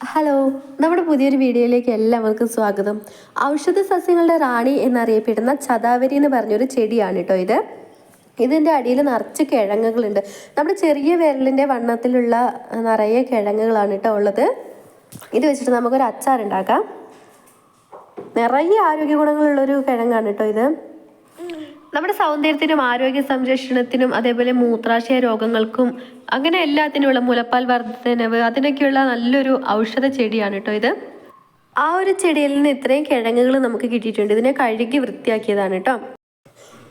Hello നമ്മുടെ പുതിയൊരു വീഡിയോയിലേക്ക് എല്ലാവർക്കും സ്വാഗതം. ഔഷധ സസ്യങ്ങളുടെ റാണി എന്നറിയപ്പെടുന്ന ചതാവരി എന്ന് പറഞ്ഞൊരു ചെടിയാണ് കേട്ടോ ഇത്. ഇതിന്റെ അടിയിൽ നിറച്ച് കിഴങ്ങുകളുണ്ട്. നമ്മുടെ ചെറിയ വിരലിന്റെ വണ്ണത്തിലുള്ള നിറയെ കിഴങ്ങുകളാണ് കേട്ടോ ഉള്ളത്. ഇത് വെച്ചിട്ട് നമുക്കൊരു അച്ചാർ ഉണ്ടാക്കാം നിറയെ ആരോഗ്യ ഗുണങ്ങളുള്ളൊരു കിഴങ്ങാണ് കേട്ടോ ഇത്. നമ്മുടെ സൗന്ദര്യത്തിനും ആരോഗ്യ സംരക്ഷണത്തിനും അതേപോലെ മൂത്രാശയ രോഗങ്ങൾക്കും അങ്ങനെ എല്ലാത്തിനുമുള്ള മുലപ്പാൽ വർധനവ് അതിനൊക്കെയുള്ള നല്ലൊരു ഔഷധ ചെടിയാണ് കേട്ടോ ഇത്. ആ ഒരു ചെടിയിൽ നിന്ന് ഇത്രയും കിഴങ്ങുകൾ നമുക്ക് കിട്ടിയിട്ടുണ്ട്. ഇതിനെ കഴുകി വൃത്തിയാക്കിയതാണ് കേട്ടോ.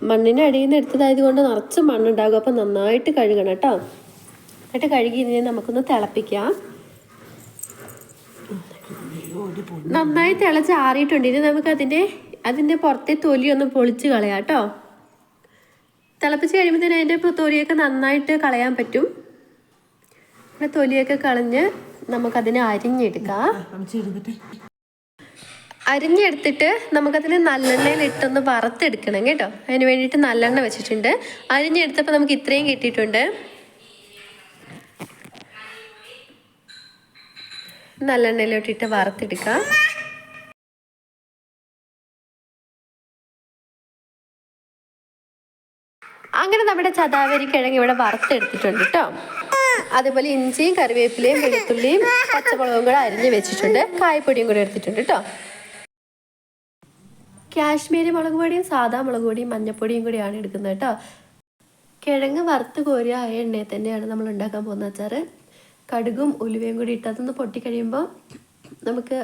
മണ്ണിന് അടിയിൽ നിന്ന് എടുത്തതായത് കൊണ്ട് നിറച്ച് മണ്ണുണ്ടാകും. അപ്പം നന്നായിട്ട് കഴുകണം കേട്ടോ. എന്നിട്ട് കഴുകി ഇതിനെ നമുക്കൊന്ന് തിളപ്പിക്കാം. നന്നായി തിളച്ച് ആറിയിട്ടുണ്ട്. ഇനി നമുക്ക് അതിന്റെ അതിന്റെ പുറത്തെ തൊലി ഒന്ന് പൊളിച്ച് കളയാം കേട്ടോ. തിളപ്പിച്ച് കഴിയുമ്പോൾ തന്നെ അതിന്റെ തൊലിയൊക്കെ നന്നായിട്ട് കളയാൻ പറ്റും. പിന്നെ തൊലിയൊക്കെ കളഞ്ഞ് നമുക്കതിനെ അരിഞ്ഞെടുക്കാം. അരിഞ്ഞെടുത്തിട്ട് നമുക്കതിൽ നല്ലെണ്ണയിൽ ഇട്ടൊന്ന് വറുത്തെടുക്കണം കേട്ടോ. അതിന് വേണ്ടിയിട്ട് നല്ലെണ്ണ വെച്ചിട്ടുണ്ട്. അരിഞ്ഞെടുത്തപ്പോൾ നമുക്ക് ഇത്രയും കിട്ടിയിട്ടുണ്ട്. നല്ലെണ്ണയിലോട്ടിട്ട് വറുത്തെടുക്കാം. അങ്ങനെ നമ്മുടെ ചതാവരി കിഴങ്ങ് ഇവിടെ വറുത്തെടുത്തിട്ടുണ്ട് കേട്ടോ അതേപോലെ ഇഞ്ചിയും കറിവേപ്പിലയും വെളുത്തുള്ളിയും പച്ചമുളകും കൂടെ അരിഞ്ഞ് വെച്ചിട്ടുണ്ട്. കായപ്പൊടിയും കൂടെ എടുത്തിട്ടുണ്ട് കേട്ടോ കാശ്മീരി മുളക് പൊടിയും സാധാ മുളക് പൊടിയും മഞ്ഞപ്പൊടിയും കൂടിയാണ് എടുക്കുന്നത് കേട്ടോ കിഴങ്ങ് വറുത്ത് കോരിയ ആ എണ്ണയിൽ തന്നെയാണ് നമ്മൾ ഉണ്ടാക്കാൻ പോകുന്ന അച്ചാറ്. കടുകും ഉലുവയും കൂടി ഇട്ട് അതൊന്ന് പൊട്ടിക്കഴിയുമ്പോൾ നമുക്ക്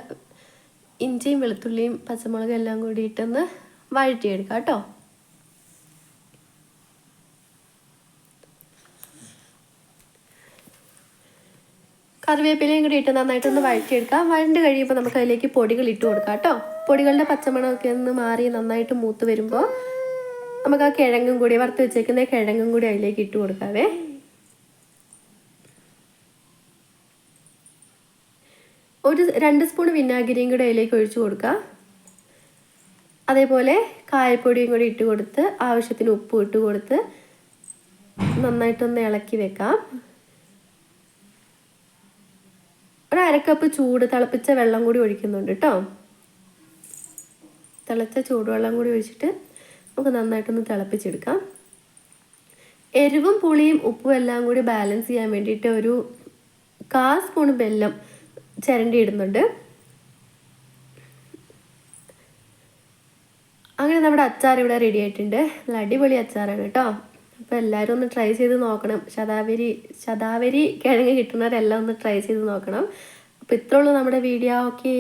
ഇഞ്ചിയും വെളുത്തുള്ളിയും പച്ചമുളകും എല്ലാം കൂടി ഇട്ടൊന്ന് വഴറ്റിയെടുക്കാം കേട്ടോ കറിവേപ്പിലയും കൂടി ഇട്ട് നന്നായിട്ടൊന്ന് വഴറ്റിയെടുക്കാം. വഴണ്ട് കഴിയുമ്പോൾ നമുക്ക് അതിലേക്ക് പൊടികൾ ഇട്ട് കൊടുക്കാം കേട്ടോ. പൊടികളുടെ പച്ചമണമൊക്കെ ഒന്ന് മാറി നന്നായിട്ട് മൂത്ത് വരുമ്പോൾ നമുക്ക് ആ കിഴങ്ങും കൂടി വറുത്ത് വെച്ചേക്കുന്ന കിഴങ്ങും കൂടി അതിലേക്ക് ഇട്ട് കൊടുക്കാവേ. ഒരു രണ്ട് സ്പൂൺ വിനാഗിരിയും കൂടി അതിലേക്ക് ഒഴിച്ചു കൊടുക്കുക. അതേപോലെ കായപ്പൊടിയും കൂടി ഇട്ട് കൊടുത്ത് ആവശ്യത്തിന് ഉപ്പും ഇട്ട് കൊടുത്ത് നന്നായിട്ടൊന്ന് ഇളക്കി വെക്കാം. ഒരു അരക്കപ്പ് ചൂട് തിളപ്പിച്ച വെള്ളം കൂടി ഒഴിക്കുന്നുണ്ട് കേട്ടോ. തിളച്ച ചൂടുവെള്ളം കൂടി ഒഴിച്ചിട്ട് നമുക്ക് നന്നായിട്ടൊന്ന് തിളപ്പിച്ചെടുക്കാം. എരിവും പുളിയും ഉപ്പും എല്ലാം കൂടി ബാലൻസ് ചെയ്യാൻ വേണ്ടിയിട്ട് ഒരു കാ സ്പൂൺ വെല്ലം ചിരണ്ടി ഇടുന്നുണ്ട് അങ്ങനെ നമ്മുടെ അച്ചാർ ഇവിടെ റെഡി ആയിട്ടുണ്ട്. നല്ല അടിപൊളി അച്ചാറാണ് കേട്ടോ. അപ്പോൾ എല്ലാവരും ഒന്ന് ട്രൈ ചെയ്ത് നോക്കണം. ശതാവരി ശതാവരി കിഴങ്ങ് കിട്ടുന്നവരെല്ലാം ഒന്ന് ട്രൈ ചെയ്ത് നോക്കണം. അപ്പോൾ ഇത്രയുള്ളൂ നമ്മുടെ വീഡിയോ ഓക്കേ